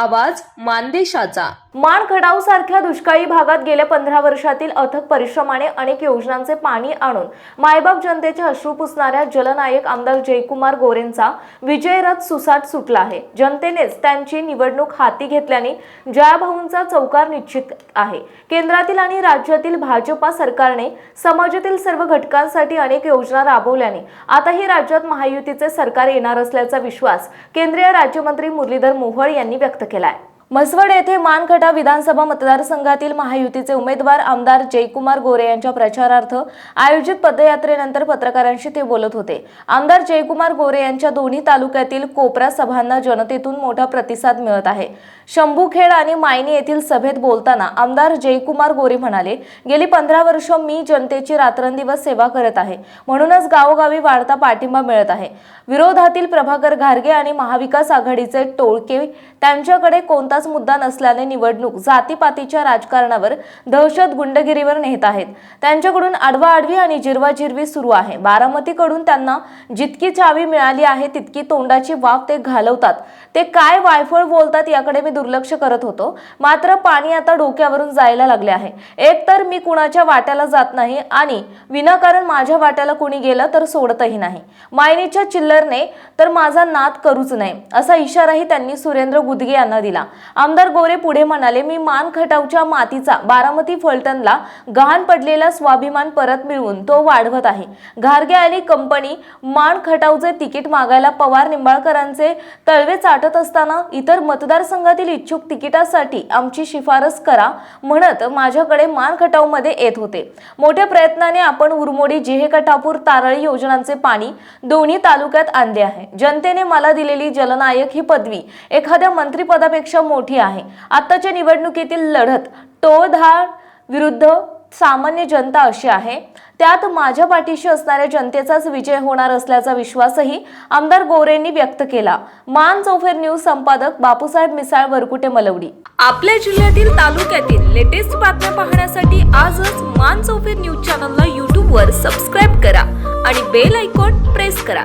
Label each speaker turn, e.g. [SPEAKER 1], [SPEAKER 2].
[SPEAKER 1] आवाज मानदेशाचा.
[SPEAKER 2] मान खडाव सारख्या दुष्काळी भागात गेल्या पंधरा वर्षातील अथक परिश्रमाने अनेक योजनांचे पाणी आणून मायबाप जनतेचे अश्रू पुसणाऱ्या जलनायक आमदार जयकुमार गोरेंचा विजयरथ सुसाट सुटला आहे. जनतेनेच त्यांची निवडणूक हाती घेतल्याने जयाभाऊंचा चौकार निश्चित आहे. केंद्रातील आणि राज्यातील भाजपा सरकारने समाजातील सर्व घटकांसाठी अनेक योजना राबवल्याने आताही राज्यात महायुतीचे सरकार येणार असल्याचा विश्वास केंद्रीय राज्यमंत्री मुरलीधर मोहोळ यांनी व्यक्त केला केलाय म्हसवड येथे मानखटा विधानसभा मतदारसंघातील महायुतीचे उमेदवार आमदार जयकुमार गोरे यांच्या प्रचारार्थ आयोजित पदयात्रेनंतर पत्रकारांशी ते बोलत होते. आमदार जयकुमार गोरे यांच्या दोन्ही तालुक्यातील कोपरा सभांना जनतेतून मोठा प्रतिसाद मिळत आहे. शंभूखेड आणि मायनी येथील सभेत बोलताना आमदार जयकुमार गोरे म्हणाले गेली पंधरा वर्ष मी जनतेची रात्रंदिवस सेवा करत आहे. म्हणूनच गावोगावी वाढता पाठिंबा मिळत आहे. विरोधातील प्रभाकर घारगे आणि महाविकास आघाडीचे टोळके त्यांच्याकडे कोणता कोणाचाच मुद्दा नसल्याने निवडणूक जातीपातीच्या राजकारणावर दहशत गुंडगिरीवर नेत आहेत. त्यांच्याकडून आडवाआडवी आणि जिरवाजिरवी सुरू आहे. बारामतीकडून त्यांना जितकी चावी मिळाली आहे तितकी तोंडाची वाफ ते घालवतात. ते काय वायफळ बोलतात याकडे मी दुर्लक्ष करत होतो. मात्र पाणी आता डोक्यावरून जायला लागले आहे. एक तर मी कुणाच्या वाट्याला जात नाही आणि विनाकारण माझ्या वाट्याला कुणी गेलं तर सोडतही नाही. मायनीच्या चिल्लरने तर माझा नाद करूच नये असा इशाराही त्यांनी सुरेंद्र गुदगे यांना दिला. आमदार गोरे पुढे म्हणाले मी मान खटावच्या मातीचा बारामती फलटणला गहाण पडलेला स्वाभिमान परत मिळवून तो वाढवत आहे. घारगे आणि कंपनी मान खटावचे तिकीट मागायला पवार निंबाळकरांचे तळवे चाटत असताना इतर मतदारसंघातील इच्छुक तिकिटासाठी आमची शिफारस करा म्हणत माझ्याकडे मान खटावमध्ये येत होते. मोठ्या प्रयत्नाने आपण उरमोडी जिहे कटापूर तारळी योजनांचे पाणी दोन्ही तालुक्यात आणले आहे. जनतेने मला दिलेली जलनायक ही पदवी एखाद्या मंत्रिपदापेक्षा मोठी मोठी आहे. आताच्या निवडणुकीतील लढत टोळधाळ विरुद्ध सामान्य जनता अशी आहे. त्यात माझ्या पाठीशी असणाऱ्या जनतेचाच विजय होणार असल्याचा विश्वासही आमदार गोरेंनी व्यक्त केला. मान चौफेर न्यूज संपादक बापूसाहेब मिसाळ वरकुटे मलवडी.
[SPEAKER 1] आपल्या जिल्ह्यातील तालुक्यातील लेटेस्ट बातम्या पाहण्यासाठी आजच मान चौफेर न्यूज चॅनलला यूट्यूबवर सबस्क्राईब करा आणि बेल आयकॉन प्रेस करा.